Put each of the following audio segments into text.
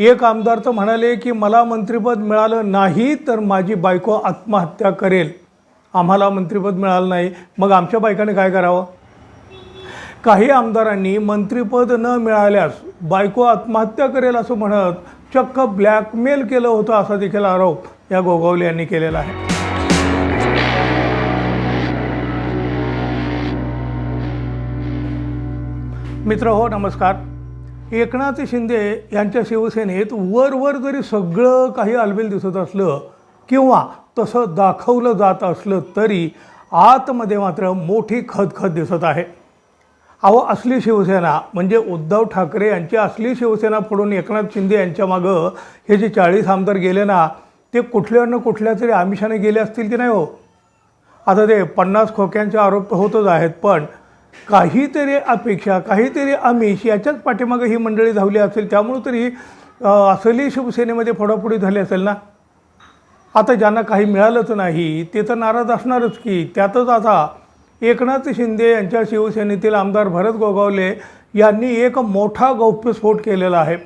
एक आमदार तर म्हणाले की मला मंत्रिपद मिळालं नाही तर माझी बायको आत्महत्या करेल. आम्हाला मंत्रिपद मिळालं नाही. मग आमच्या बायकाने काय करावं? काही आमदारांनी मंत्रिपद न मिळाल्यास बायको आत्महत्या करेल असं म्हणत चक्क ब्लॅकमेल केलं होतं असा देखील आरोप या गोगावले यांनी केलेला आहे. मित्र हो नमस्कार. एकनाथ शिंदे यांच्या शिवसेनेत वरवर जरी सगळं काही अलबेल दिसत असलं किंवा तसं दाखवलं जात असलं तरी आतमध्ये मात्र मोठी खदखद दिसत आहे. अहो असली शिवसेना म्हणजे उद्धव ठाकरे यांची असली शिवसेना फोडून एकनाथ शिंदे यांच्या मागं हे जे चाळीस आमदार गेले ना ते कुठल्या न कुठल्या तरी आमिषाने गेले असतील की नाही हो? आता ते पन्नास खोक्यांचे आरोप होतच आहेत पण काहीतरी अपेक्षा काहीतरी आमिष याच्याच पाठीमागं ही मंडळी धावली असेल त्यामुळं तरी असली शिवसेनेमध्ये फोडाफोडी झाली असेल ना? आता ज्यांना काही मिळालंच नाही ते तर नाराज असणारच की त्यातच आता एकनाथ शिंदे यांच्या शिवसेनेतील आमदार भरत गोगावले यांनी एक मोठा गौप्यस्फोट केलेला आहे.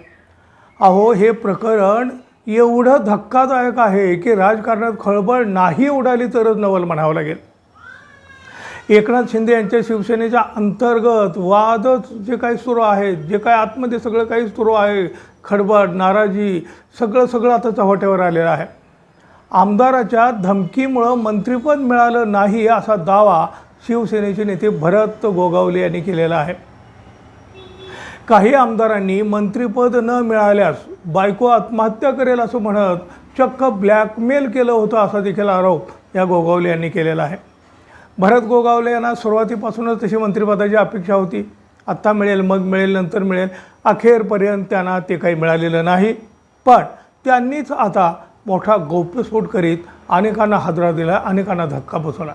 अहो हे प्रकरण एवढं धक्कादायक आहे की राजकारणात खळबळ नाही उडाली तरच नवल म्हणावं लागेल. एकनाथ शिंदे यांच्या शिवसेनेच्या अंतर्गत वादच जे काही सुरू आहेत जे काही आतमध्ये सगळं काही सुरू आहे खडबड नाराजी सगळं सगळं आता चव्हाट्यावर आलेलं आहे. आमदाराच्या धमकीमुळं मंत्रिपद मिळालं नाही असा दावा शिवसेनेचे नेते भरत गोगावले यांनी केलेला आहे. काही आमदारांनी मंत्रिपद न मिळाल्यास बायको आत्महत्या करेल असं म्हणत चक्क ब्लॅकमेल केलं होतं असा देखील आरोप या गोगावले यांनी केलेला आहे. भरत गोगावले यांना सुरुवातीपासूनच तशी मंत्रिपदाची अपेक्षा होती. आत्ता मिळेल मग मिळेल नंतर मिळेल. अखेरपर्यंत त्यांना ते काही मिळालेलं नाही. पण त्यांनीच आता मोठा गौप्यस्फोट करीत अनेकांना हादरा दिला अनेकांना धक्का बसवला.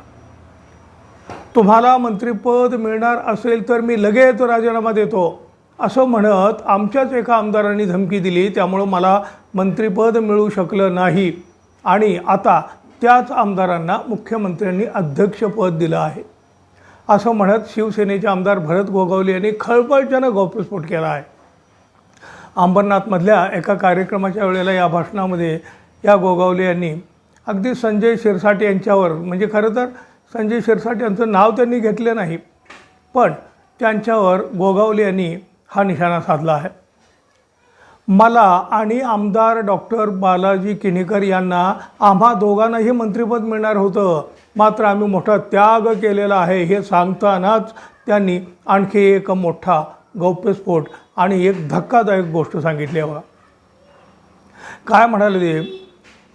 तुम्हाला मंत्रिपद मिळणार असेल तर मी लगेच राजीनामा देतो असं म्हणत आमच्याच एका आमदारांनी धमकी दिली. त्यामुळं मला मंत्रिपद मिळू शकलं नाही. आणि आता त्याच आमदारांना मुख्यमंत्र्यांनी अध्यक्षपद दिलं आहे. असं म्हणत शिवसेनेचे आमदार भरत गोगावले यांनी खळबळजनक गौप्यस्फोट केला आहे. अंबरनाथमधल्या एका कार्यक्रमाच्या वेळेला या भाषणामध्ये या गोगावले यांनी अगदी संजय शिरसाट यांच्यावर म्हणजे खरं तर संजय शिरसाट यांचं नाव त्यांनी घेतलं नाही पण त्यांच्यावर गोगावले यांनी हा निशाणा साधला आहे. मला आणि आमदार डॉक्टर बालाजी किनीकर यांना आम्हा दोघांनाही मंत्रिपद मिळणार होतं. मात्र आम्ही मोठा त्याग केलेला आहे हे सांगतानाच त्यांनी आणखी एक मोठा गौप्यस्फोट आणि एक धक्कादायक गोष्ट सांगितली हवा काय म्हणाले ते?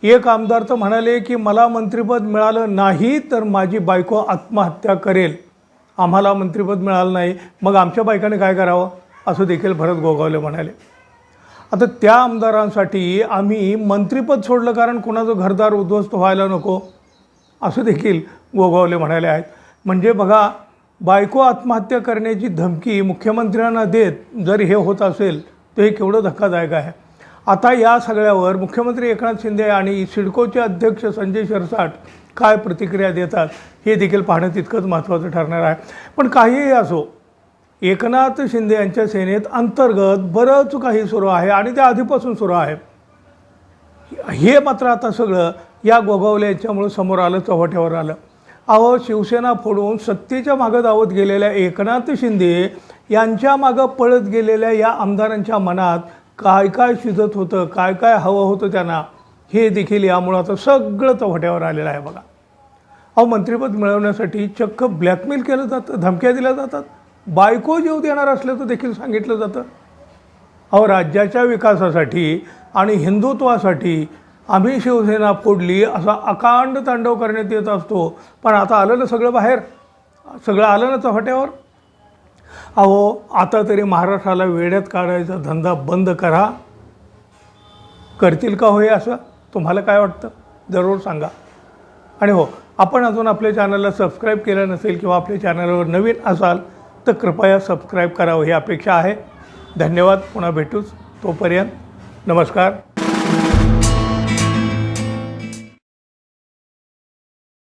एक आमदार तर म्हणाले की मला मंत्रिपद मिळालं नाही तर माझी बायको आत्महत्या करेल. आम्हाला मंत्रिपद मिळालं नाही. मग आमच्या बायकाने काय करावं? असं देखील भरत गोगावले म्हणाले. आता त्या आमदारांसाठी आम्ही मंत्रिपद सोडलं कारण कोणाचं घरदार उद्ध्वस्त व्हायला नको असं देखील गोगावले म्हणाले आहेत. म्हणजे बघा बायको आत्महत्या करण्याची धमकी मुख्यमंत्र्यांना देत जर हे होत असेल तर हे केवढं धक्कादायक आहे. आता या सगळ्यावर मुख्यमंत्री एकनाथ शिंदे आणि सिडकोचे अध्यक्ष संजय शिरसाट काय प्रतिक्रिया देतात हे देखील पाहणं तितकंच महत्त्वाचं ठरणार आहे. पण काहीही असो एकनाथ शिंदे यांच्या सेनेत अंतर्गत बरंच काही सुरू आहे आणि ते आधीपासून सुरू आहे. हे मात्र आता सगळं या गोगावले यांच्यामुळं समोर आलं चव्हाट्यावर आलं. अहो शिवसेना फोडून सत्तेच्या मागं धावत गेलेल्या एकनाथ शिंदे यांच्या मागं पळत गेलेल्या या आमदारांच्या मनात काय काय शिजत होतं काय काय हवं होतं त्यांना हे देखील यामुळं आता सगळं चव्हाट्यावर आलेलं आहे बघा. अहो मंत्रिपद मिळवण्यासाठी चक्क ब्लॅकमेल केलं जातं धमक्या दिल्या जातात. बायको जीव देणार असल्याचं देखील सांगितलं जातं. अहो राज्याच्या विकासासाठी आणि हिंदुत्वासाठी आम्ही शिवसेना फोडली असा अकांड तांडव करण्यात येत असतो. पण आता आलं ना सगळं बाहेर? सगळं आलं ना चव्हाट्यावर अहो आता तरी महाराष्ट्राला वेड्यात काढायचा धंदा बंद करा. करतील का होय असं? तुम्हाला काय वाटतं? जरूर सांगा. आणि हो आपण अजून आपल्या चॅनलला सबस्क्राईब केलं नसेल किंवा आपल्या चॅनलवर नवीन असाल तर कृपया सबस्क्राईब करावं ही अपेक्षा आहे. धन्यवाद. पुन्हा भेटूच. तोपर्यंत नमस्कार.